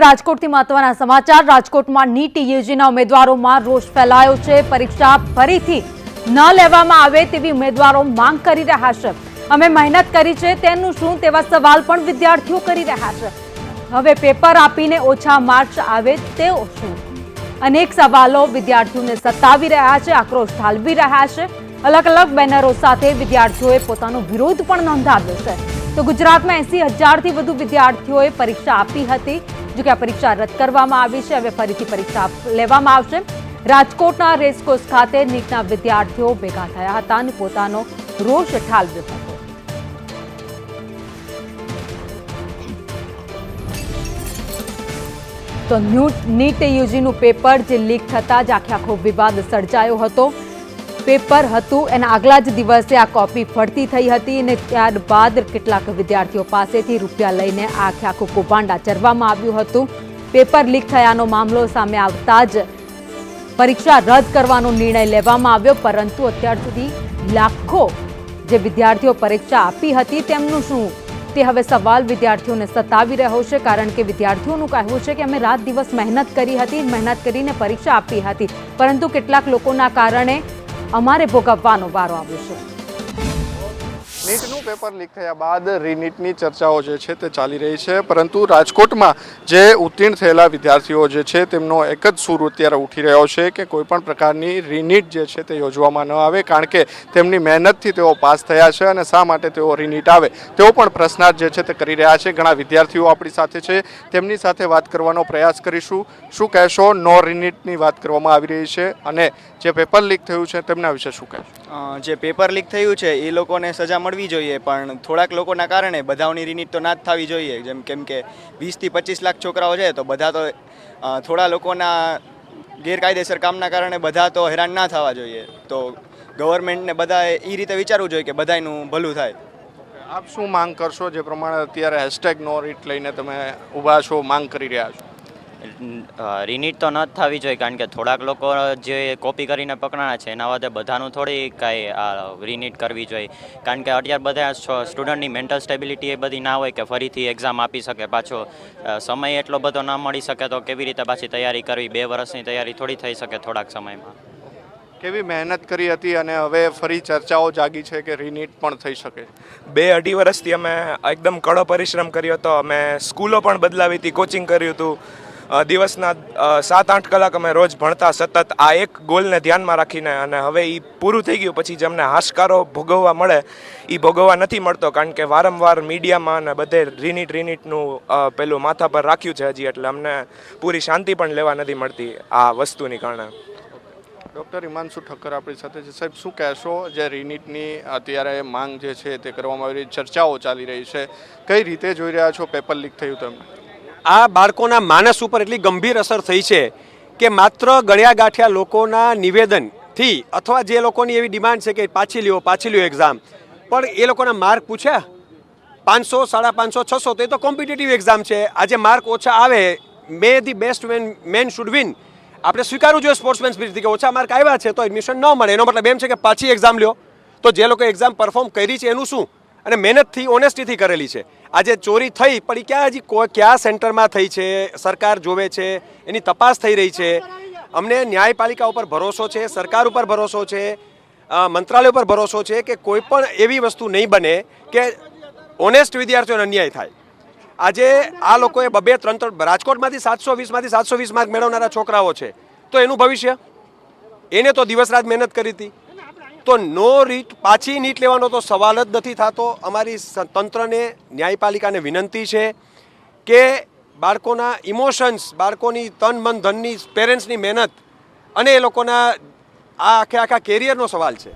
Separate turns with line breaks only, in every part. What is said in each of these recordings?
રાજકોટથી મહત્વના સમાચાર. રાજકોટમાં નીટ યુજીના ઉમેદવારોમાં રોષ ફેલાયો છે. પરીક્ષા ફરીથી ન લેવામાં આવે તેવી ઉમેદવારો માંગ કરી રહ્યા છે. અમે મહેનત કરી છે, તેનું શું તેવા સવાલ પણ વિદ્યાર્થીઓ કરી રહ્યા છે. હવે પેપર આપીને ઓછા માર્ક્સ આવે તેઓ શું? અનેક સવાલો વિદ્યાર્થીઓને સતાવી રહ્યા છે, આક્રોશ ઠાલવી રહ્યા છે. અલગ અલગ બેનરો સાથે વિદ્યાર્થીઓએ પોતાનો વિરોધ પણ નોંધાવ્યો છે. તો ગુજરાતમાં એસી હજારથી વધુ વિદ્યાર્થીઓએ પરીક્ષા આપી હતી. જો કે આ પરીક્ષા રદ કરવામાં આવી છે. હવે ફરીથી પરીક્ષા લેવામાં આવશે. રાજકોટના રેસકોર્સ ખાતે નીટના વિદ્યાર્થીઓ ભેગા થયા હતા અને પોતાનો રોષ ઠાલવ્યો હતો. તો નીટ યુજીનું પેપર જે લીક થતાં જ આખે આખો વિવાદ સર્જાયો હતો. પેપર હતું એના આગલા જ દિવસે આ કોપી ફરતી થઈ હતી અને ત્યારબાદ કેટલાક વિદ્યાર્થીઓ પાસેથી રૂપિયા લઈને આખે આખું કૌભાંડ આચરવામાં આવ્યું હતું. પેપર લીક થયાનો મામલો સામે આવતા જ પરીક્ષા રદ કરવાનો નિર્ણય લેવામાં આવ્યો, પરંતુ અત્યાર સુધી લાખો જે વિદ્યાર્થીઓ પરીક્ષા આપી હતી તેમનું શું? તે હવે સવાલ વિદ્યાર્થીઓને સતાવી રહ્યો છે, કારણ કે વિદ્યાર્થીઓનું કહેવું છે કે અમે રાત દિવસ મહેનત કરી હતી, મહેનત કરીને પરીક્ષા આપી હતી. પરંતુ કેટલાક લોકોના કારણે અમારે ભોગવવાનો વારો આવ્યો છે.
નીટનું પેપર લીક થયા બાદ રીનીટની ચર્ચાઓ જે છે તે ચાલી રહી છે. પરંતુ રાજકોટમાં જે ઉત્તીર્ણ થયેલા વિદ્યાર્થીઓ જે છે તેમનો એક જ સૂર અત્યારે ઉઠી રહ્યો છે કે કોઈ પણ પ્રકારની રીનીટ જે છે તે યોજવામાં ન આવે કારણ કે તેમની મહેનતથી તેઓ પાસ થયા છે અને શા માટે તેઓ રીનીટ આવે? તેઓ પણ પ્રશ્નાર્થ જે છે તે કરી રહ્યા છે. ઘણા વિદ્યાર્થીઓ આપણી સાથે છે. તેમની સાથે વાત કરવાનો પ્રયાસ કરીશું. શું કહેશો? નો રીનીટની વાત કરવામાં આવી રહી છે અને જે પેપર લીક થયું છે તેમના વિશે શું કહેશો?
જે પેપર લીક થયું છે, એ લોકોને સજા મળવી જોઈએ, પણ થોડાક લોકોના કારણે બધાઓની રિનીટ તો ના જ થવી જોઈએ. જેમ કેમ કે વીસથી પચીસ લાખ છોકરાઓ છે, તો બધા તો થોડા લોકોના ગેરકાયદેસર કામના કારણે બધા તો હેરાન ના થવા જોઈએ. તો ગવર્મેન્ટને બધાએ એ રીતે વિચારવું જોઈએ કે બધાયનું ભલું થાય.
આપ શું માંગ કરશો? જે પ્રમાણે અત્યારે હેશટેગ નો રીટ લઈને તમે ઊભા છો, માંગ કરી રહ્યા છો.
રિનીટ તો ન જ થવી જોઈએ કારણ કે થોડાક લોકો જે કોપી કરીને પકડાણા છે એના વાતે બધાનું થોડી કાંઈ આ રિનીટ કરવી જોઈએ. કારણ કે અત્યારે બધા સ્ટુડન્ટની મેન્ટલ સ્ટેબિલિટી એ બધી ના હોય કે ફરીથી એક્ઝામ આપી શકે પાછો. સમય એટલો બધો ના મળી શકે તો કેવી રીતે પાછી તૈયારી કરવી? બે વર્ષની તૈયારી થોડી થઈ શકે થોડાક સમયમાં.
કેવી મહેનત કરી હતી અને હવે ફરી ચર્ચાઓ જાગી છે કે રિનીટ પણ થઈ શકે?
બે અઢી વર્ષથી અમે એકદમ કડો પરિશ્રમ કર્યો હતો અમે સ્કૂલો પણ બદલાવી હતી કોચિંગ કર્યું હતું. દિવસના સાત આઠ કલાક અમે રોજ ભણતા સતત આ એક ગોલને ધ્યાનમાં રાખીને અને હવે એ પૂરું થઈ ગયું. પછી જેમને હાશકારો ભોગવવા મળે એ ભોગવવા નથી મળતો કારણ કે વારંવાર મીડિયામાં અને બધે રીનીટ, રીનીટનું પેલું માથા પર રાખ્યું છે હજી એટલે અમને પૂરી શાંતિ પણ લેવા નથી મળતી આ વસ્તુની કારણે.
ડૉક્ટર હિમાંશુ ઠક્કર આપણી સાથે છે. સાહેબ, શું કહેશો? જે રીનીટની અત્યારે માંગ જે છે તે કરવામાં આવી રહી, ચર્ચાઓ ચાલી રહી છે. કઈ રીતે જોઈ રહ્યા છો? પેપર લીક થયું તમને.
આ બાળકોના માનસ ઉપર એટલી ગંભીર અસર થઈ છે કે માત્ર ગળ્યા ગાંઠિયા લોકોના નિવેદનથી અથવા જે લોકોની એવી ડિમાન્ડ છે કે પાછી લ્યો પાછી લ્યો એક્ઝામ પણ એ લોકોના માર્ક પૂછ્યા? પાંચસો, સાડા પાંચસો, છસો, તો એ તો કોમ્પિટિટિવ એક્ઝામ છે. આજે માર્ક ઓછા આવે, may the best man man should win. આપણે સ્વીકારવું જોઈએ સ્પોર્ટ્સમેન સ્પિરિટથી કે ઓછા માર્ક આવ્યા છે તો એડમિશન ન મળે. એનો મતલબ એમ છે કે પાછી એક્ઝામ લ્યો. તો જે લોકો એક્ઝામ પરફોર્મ કરી છે એનું શું? અને મહેનતથી ઓનેસ્ટીથી કરેલી છે. આજે ચોરી થઈ, પણ એ ક્યાં હજી કયા સેન્ટરમાં થઈ છે, સરકાર જોવે છે, એની તપાસ થઈ રહી છે. અમને ન્યાયપાલિકા ઉપર ભરોસો છે, સરકાર ઉપર ભરોસો છે મંત્રાલય ઉપર ભરોસો છે કે કોઈ પણ એવી વસ્તુ નહીં બને કે ઓનેસ્ટ વિદ્યાર્થીઓને અન્યાય થાય. આજે આ લોકોએ બબે ત્રણ ત્રણ, રાજકોટમાંથી સાતસો વીસમાંથી સાતસો વીસ માર્ક મેળવનારા છોકરાઓ છે. તો એનું ભવિષ્ય? એને તો દિવસ રાત મહેનત કરી હતી. તો નો રીટ પાછી નીટ લેવાનો તો સવાલ જ નથી થતો. અમારી તંત્રને, ન્યાયપાલિકાને વિનંતી છે કે બાળકોના ઇમોશન્સ, બાળકોની તન, મન, ધનની, પેરેન્ટ્સની મહેનત અને એ લોકોના આ આખે આખા કેરિયરનો સવાલ છે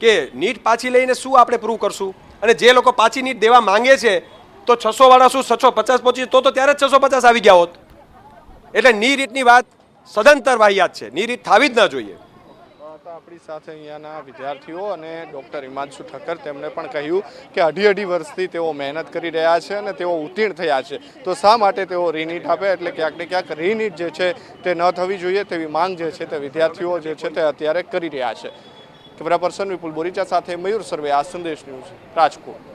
કે નીટ પાછી લઈને શું આપણે પ્રૂવ કરશું? અને જે લોકો પાછી નીટ દેવા માંગે છે, તો છસો વાળા શું છસો પચાસ પહોંચી, તો તો ત્યારે જ છસો પચાસ આવી ગયા હોત. એટલે ની રીતની વાત સદંતર વાહિયાત છે. ની રીત થાવી જ ના જોઈએ.
આપણી સાથે અહીંયાના વિદ્યાર્થીઓ અને ડૉક્ટર હિમાંશુ ઠક્કર, તેમણે પણ કહ્યું કે અઢી અઢી વર્ષથી તેઓ મહેનત કરી રહ્યા છે અને તેઓ ઉત્તીર્ણ થયા છે. તો શા માટે તેઓ રીનીટ આપે? એટલે ક્યાંક ને ક્યાંક રીનીટ જે છે તે ન થવી જોઈએ તેવી માંગ જે છે તે વિદ્યાર્થીઓ જે છે તે અત્યારે કરી રહ્યા છે. કેમેરા પર્સન વિપુલ બોરીચા સાથે મયુર સર્વે આ સંદેશ ન્યૂઝ રાજકોટ.